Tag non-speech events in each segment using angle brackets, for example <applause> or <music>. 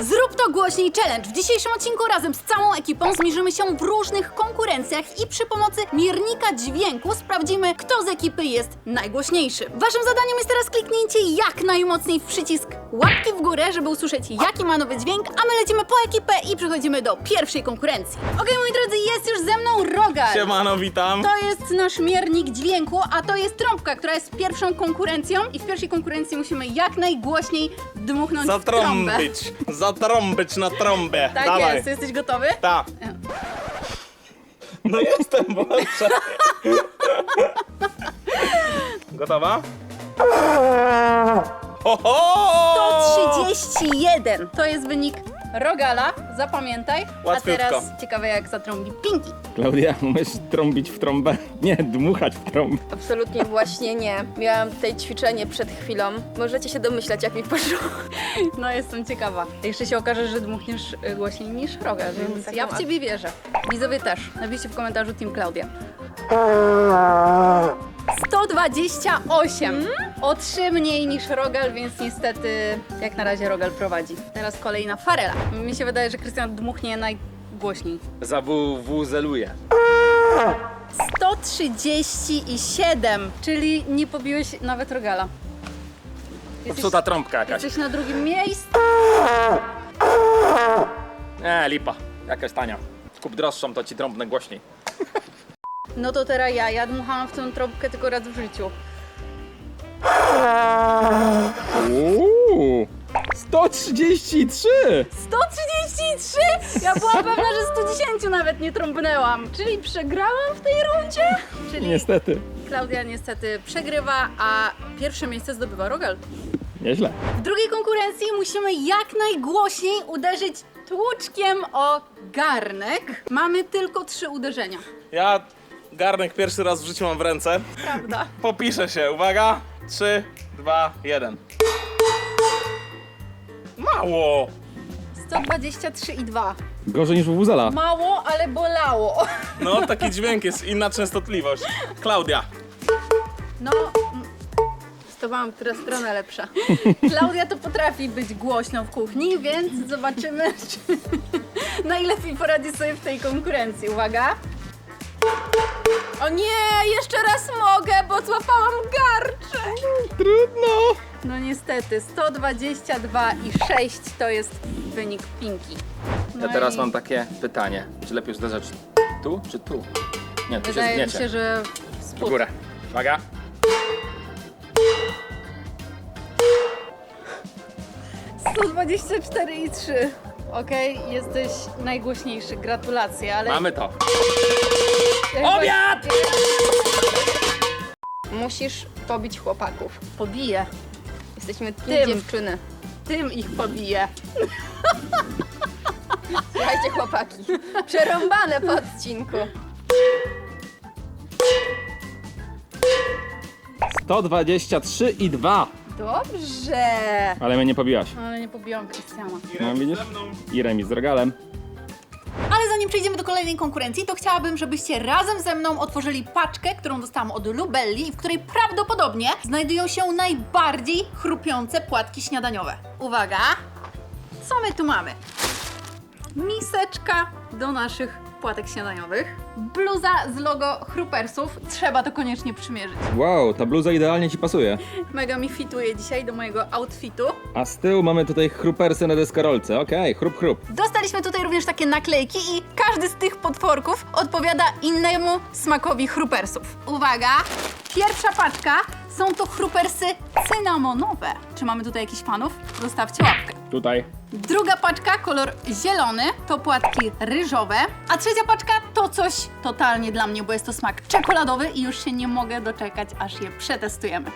Zrób to głośniej challenge. W dzisiejszym odcinku razem z całą ekipą zmierzymy się w różnych konkurencjach i przy pomocy miernika dźwięku sprawdzimy, kto z ekipy jest najgłośniejszy. Waszym zadaniem jest teraz kliknięcie jak najmocniej w przycisk łapki w górę, żeby usłyszeć jaki ma nowy dźwięk, a my lecimy po ekipę i przechodzimy do pierwszej konkurencji. Okej, moi drodzy, jest już ze mną Rogal. Siemano, witam. To jest nasz miernik dźwięku, a to jest trąbka, która jest pierwszą konkurencją i w pierwszej konkurencji musimy jak najgłośniej dmuchnąć w trąbę. Zatrąbić. Zatrąbić na trąbę. Tak Dawaj. jest, jesteś gotowy? Ta. <laughs> No jestem, Boże. <laughs> Gotowa? Ho, ho! 131 to jest wynik Rogala, zapamiętaj. A Łatwiutko. teraz ciekawe jak zatrąbi Pinki. Klaudia, umiesz trąbić w trąbę? Nie, dmuchać w trąbę. Absolutnie właśnie nie. Miałam tutaj ćwiczenie przed chwilą. Możecie się domyślać, jak mi poszło. No jestem ciekawa. Jeszcze się okaże, że dmuchniesz y, głośniej niż Rogal, więc tak ja w ma. ciebie wierzę. Widzowie też. Napiszcie w komentarzu Team Klaudia. 128. O 3 mniej niż Rogal, więc niestety jak na razie Rogal prowadzi. Teraz kolej na Farela. Mi się wydaje, że Krystian dmuchnie najgłośniej. Za WWzeluje. 137, czyli nie pobiłeś nawet Rogala. Jesteś, Psuta trąbka jakaś. jesteś na drugim miejscu. Nie, lipa. Jakaś tania. Kup droższą, to ci trąbnę głośniej. <laughs> No to teraz ja. Ja dmuchałam w tę trąbkę tylko raz w życiu. Uuu, 133! 133! Ja byłam pewna, że 110 nawet nie trąbnęłam. Czyli przegrałam w tej rundzie? Czyli Niestety. Klaudia niestety przegrywa, a pierwsze miejsce zdobywa Rogal. Nieźle. W drugiej konkurencji musimy jak najgłośniej uderzyć tłuczkiem o garnek. Mamy tylko trzy uderzenia. Ja garnek pierwszy raz w życiu mam w ręce. Prawda? Popiszę się. Uwaga. 3, 2, 1. Mało. 123 i 2. Gorzej niż WWzela. Mało, ale bolało. No, taki dźwięk jest, inna częstotliwość. Klaudia. No, mm, stowałam, która strona lepsza. Klaudia to potrafi być głośno w kuchni, więc zobaczymy, <laughs> czy najlepiej poradzi sobie w tej konkurencji. Uwaga. O nie, jeszcze raz mogę, bo złapałam garczę. Trudno. No niestety, 122 i 6 to jest wynik Pinki. No Ja teraz i mam takie pytanie. Czy lepiej uderzać tu, czy tu? Nie, tu się Wydaje mi zgniecie. się, że W spód. górę. Uwaga. 124 i 3. Okej, jesteś najgłośniejszy, gratulacje, ale... Mamy to. Obiad! Musisz pobić chłopaków. Pobiję. Jesteśmy tu Tym. dziewczyny. Tym ich pobiję. Słuchajcie, chłopaki. Przerąbane po odcinku. 123 i 2. Dobrze. Ale mnie nie pobiłaś. Ale nie pobiłam Krystiana. No widzisz? I remis z rogalem. Ale zanim przejdziemy do kolejnej konkurencji, to chciałabym, żebyście razem ze mną otworzyli paczkę, którą dostałam od Lubelli, w której prawdopodobnie znajdują się najbardziej chrupiące płatki śniadaniowe. Uwaga! Co my tu mamy? Miseczka do naszych płatek śniadaniowych. Bluza z logo Chrupersów. Trzeba to koniecznie przymierzyć. Wow, ta bluza idealnie ci pasuje. Mega mi fituje dzisiaj do mojego outfitu. A z tyłu mamy tutaj chrupersy na deskorolce. Okej, chrup, chrup. Dostaliśmy tutaj również takie naklejki i każdy z tych potworków odpowiada innemu smakowi chrupersów. Uwaga! Pierwsza paczka są to chrupersy cynamonowe. Czy mamy tutaj jakichś fanów? Zostawcie łapkę. Tutaj. Druga paczka, kolor zielony, to płatki ryżowe. A trzecia paczka to coś totalnie dla mnie, bo jest to smak czekoladowy i już się nie mogę doczekać, aż je przetestujemy.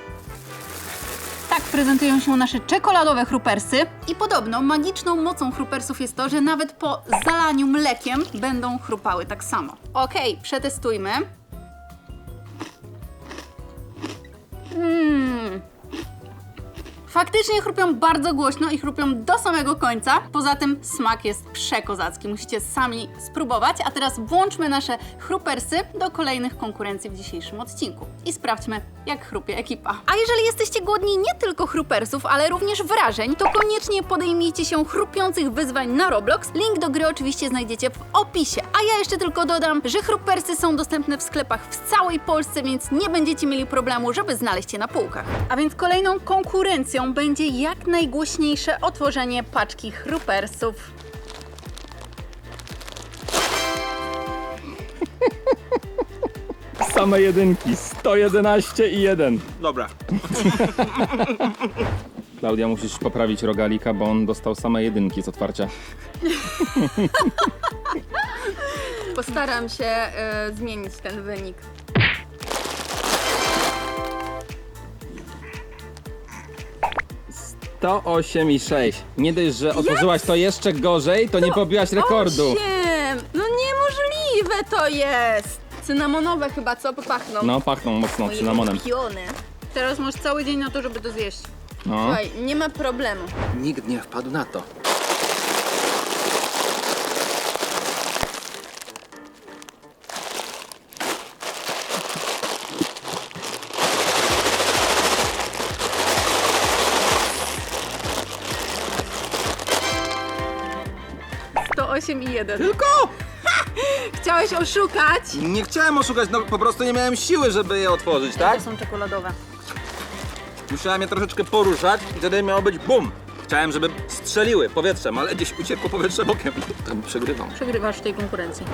Tak prezentują się nasze czekoladowe chrupersy. I podobno magiczną mocą chrupersów jest to, że nawet po zalaniu mlekiem będą chrupały tak samo. Okej, przetestujmy. Mmm. Faktycznie chrupią bardzo głośno i chrupią do samego końca. Poza tym smak jest przekozacki. Musicie sami spróbować. A teraz włączmy nasze chrupersy do kolejnych konkurencji w dzisiejszym odcinku. I sprawdźmy, jak chrupie ekipa. A jeżeli jesteście głodni nie tylko chrupersów, ale również wrażeń, to koniecznie podejmijcie się chrupiących wyzwań na Roblox. Link do gry oczywiście znajdziecie w opisie. A ja jeszcze tylko dodam, że chrupersy są dostępne w sklepach w całej Polsce, więc nie będziecie mieli problemu, żeby znaleźć je na półkach. A więc kolejną konkurencją będzie jak najgłośniejsze otworzenie paczki chrupersów. <laughs> Same jedynki, 111 i 1. Dobra. <laughs> Klaudia, musisz poprawić rogalika, bo on dostał same jedynki z otwarcia. <laughs> Postaram się e, zmienić ten wynik. To 8 i 6. Nie dość, że otworzyłaś to jeszcze gorzej, to nie pobiłaś rekordu. Osiem! No niemożliwe to jest! Cynamonowe chyba, co? Popachną. No, pachną mocno Moje cynamonem. ulubione. Teraz masz cały dzień na to, żeby to zjeść. No. Słuchaj, nie ma problemu. Nikt nie wpadł na to. 8 i 1. Tylko! <laughs> Chciałeś oszukać? Nie chciałem oszukać, no po prostu nie miałem siły, żeby je otworzyć, tak? To są czekoladowe. Musiałem je troszeczkę poruszać i wtedy miało być bum. Chciałem, żeby strzeliły powietrzem, ale gdzieś uciekło powietrze bokiem. <laughs> Tam przegrywam. Przegrywasz w tej konkurencji.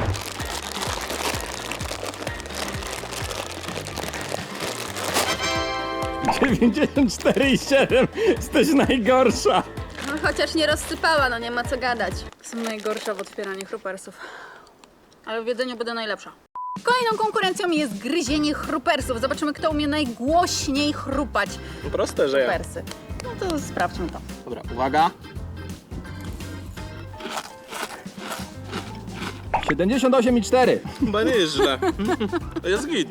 I 7. Jesteś najgorsza. No chociaż nie rozsypała, no nie ma co gadać. Są najgorsza w otwieraniu chrupersów. Ale w jedzeniu będę najlepsza. Kolejną konkurencją jest gryzienie chrupersów. Zobaczymy, kto umie najgłośniej chrupać Proste, że ja. chrupersy. No to sprawdźmy to. Dobra, uwaga. 78 i 4. Chyba nie jest źle. To jest git.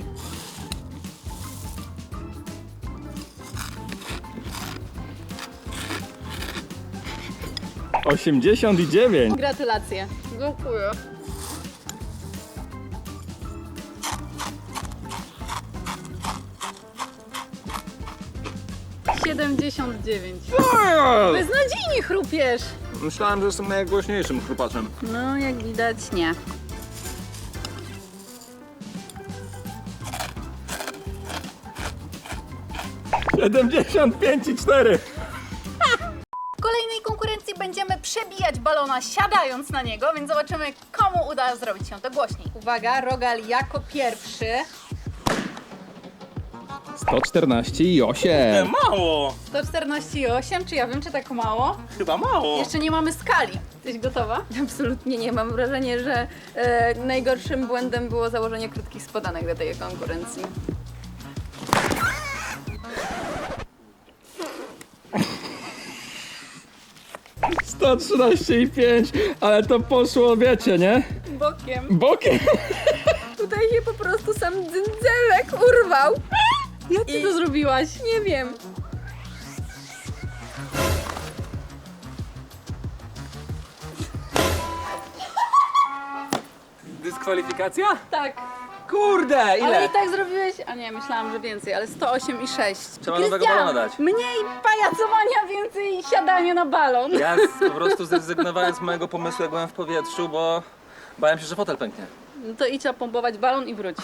Osiemdziesiąt i 9. Gratulacje. Dziękuję. Siedemdziesiąt dziewięć. Beznadziejnie chrupiesz. Myślałem, że jestem najgłośniejszym chrupaczem. No, jak widać, nie. Siedemdziesiąt pięć i 4. balona siadając na niego, więc zobaczymy, komu uda zrobić się to głośniej. Uwaga, Rogal jako pierwszy. 114 i Nie, 8. mało. 148, czy ja wiem, czy tak mało? Chyba mało. Jeszcze nie mamy skali. Jesteś gotowa? Absolutnie nie. Mam wrażenie, że e, najgorszym błędem było założenie krótkich spodanek do tej konkurencji. Sto trzynaście i 5, ale to poszło, wiecie, nie? Bokiem. Bokiem. <laughs> Tutaj się po prostu sam dzyndzelek urwał. Jak ty I- to zrobiłaś? Nie wiem. Dyskwalifikacja? Tak. Kurde, Ale ile? i tak zrobiłeś? A nie, myślałam, że więcej, ale 108 i 6. Trzeba nowego balona dać. Mniej pajacowania, więcej siadania na balon. Ja z- <laughs> po prostu zrezygnowałem z mojego pomysłu, jak byłem w powietrzu, bo bałem się, że fotel pęknie. No to idź napompować balon i wróć.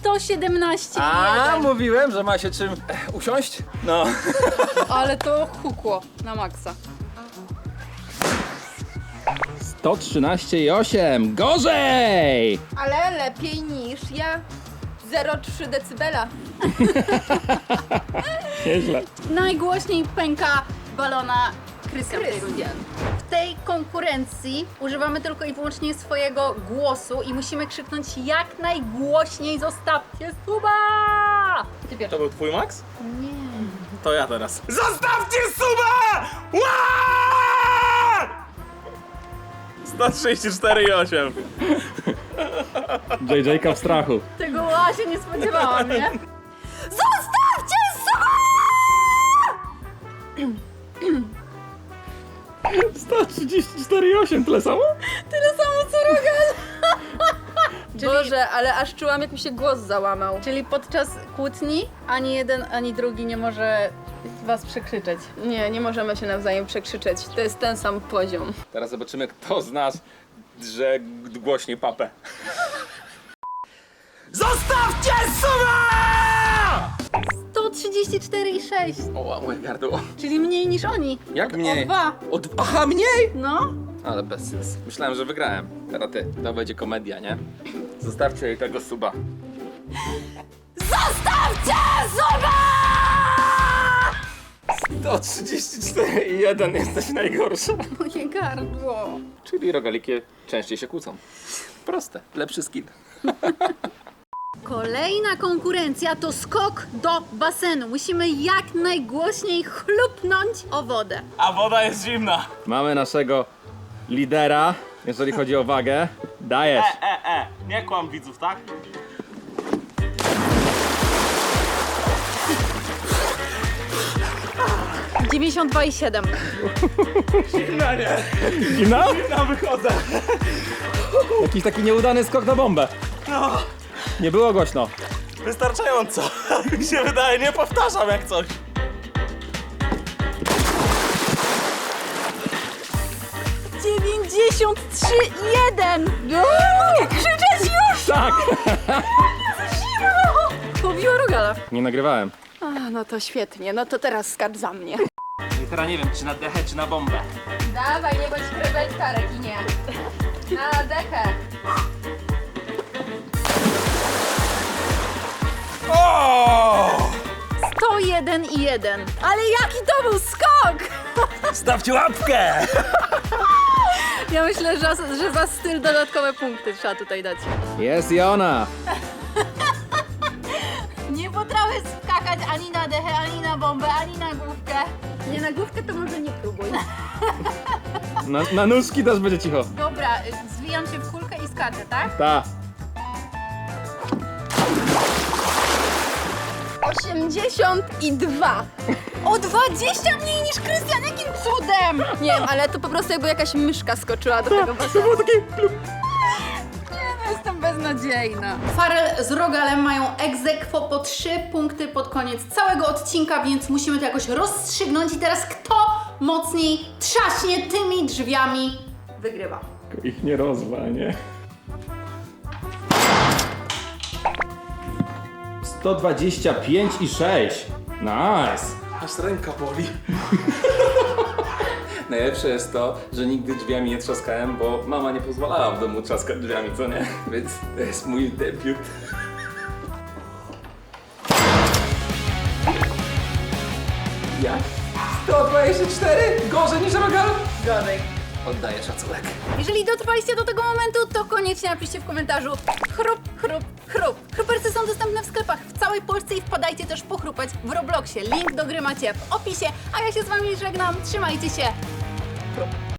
117 i A, 1. mówiłem, że ma się czym usiąść? No. Ale to hukło na maksa. 113 i 8. Gorzej! Ale lepiej niż ja. 0,3 decybela. <laughs> Nieźle. Najgłośniej pęka balona Krystian w tej rundzie. W tej konkurencji używamy tylko i wyłącznie swojego głosu i musimy krzyknąć jak najgłośniej zostawcie suba! Ty pierwszy. To był twój Max? Nie. To ja teraz. Zostawcie suba! Ła! 134,8. JJ w strachu. Tego ła się nie spodziewałam, nie? Zostawcie suba! 134,8 tyle samo? Tyle samo co Rogal. Boże, ale aż czułam jak mi się głos załamał. Czyli podczas kłótni ani jeden, ani drugi nie może was przekrzyczeć. Nie, nie możemy się nawzajem przekrzyczeć. To jest ten sam poziom. Teraz zobaczymy, kto z nas drze głośniej papę. <laughs> Zostawcie suba! 134,6, O, moje gardło. czyli mniej niż oni. Jak O mniej? dwa. O, d- aha, mniej! No. Ale bez sens. Myślałem, że wygrałem. Teraz ty. To będzie komedia, nie? Zostawcie jej tego suba. Zostawcie suba! 134,1 jesteś najgorsza. Moje gardło. Czyli rogalikie częściej się kłócą. Proste. Lepszy skin. <laughs> Kolejna konkurencja to skok do basenu. Musimy jak najgłośniej chlupnąć o wodę. A woda jest zimna. Mamy naszego lidera, jeżeli chodzi o wagę. Dajesz. E, e, e. Nie kłam widzów, tak? Dziewięćdziesiąt i 7. Zimna nie. I no? Ja wychodzę. Jakiś taki nieudany skok na bombę. No, Nie było głośno. wystarczająco. <laughs> Mi się wydaje, nie powtarzam jak coś. Dziewięćdziesiąt trzy jeden. Mogę krzyczeć już! Tak! Pobiło Rogala. Nie nagrywałem. A, no to świetnie, no to teraz skacz za mnie. Teraz nie wiem, czy na dechę, czy na bombę. Dawaj, nie bądź krewetka, rekinie. Na dechę. O! 101 i 1. Ale jaki to był skok! Stawcie łapkę! Ja myślę, że, że za styl dodatkowe punkty trzeba tutaj dać. Jest i ona. Nie potrafię skakać ani na dechę, ani na bombę, ani na główkę. Nie na główkę to może nie próbuj. Na, na nóżki też będzie cicho. Dobra, y, zwijam się w kulkę i skaczę, tak? Ta. 82. O 20 mniej niż Krystian, jakim cudem! Nie wiem, ale to po prostu jakby jakaś myszka skoczyła do tego basenu. Nie, no jestem beznadziejna. Farel z Rogalem mają egzekwo po 3 punkty pod koniec całego odcinka, więc musimy to jakoś rozstrzygnąć i teraz kto mocniej trzaśnie tymi drzwiami wygrywa. Ich nie rozwa, nie? 125 i 6. Nice. Aż ręka boli. <laughs> Najlepsze jest to, że nigdy drzwiami nie trzaskałem, bo mama nie pozwalała w domu trzaskać drzwiami, co nie? Więc to jest mój debiut. Jak? 124? Gorzej niż Rogal? Gorzej. Oddaję szacunek. Jeżeli dotrwaliście do tego momentu, to koniecznie napiszcie w komentarzu chrup, chrup, chrup. Chrupercy są dostępne w sklepach w całej Polsce i wpadajcie też pochrupać w Robloxie. Link do gry macie w opisie, a ja się z wami żegnam. Trzymajcie się.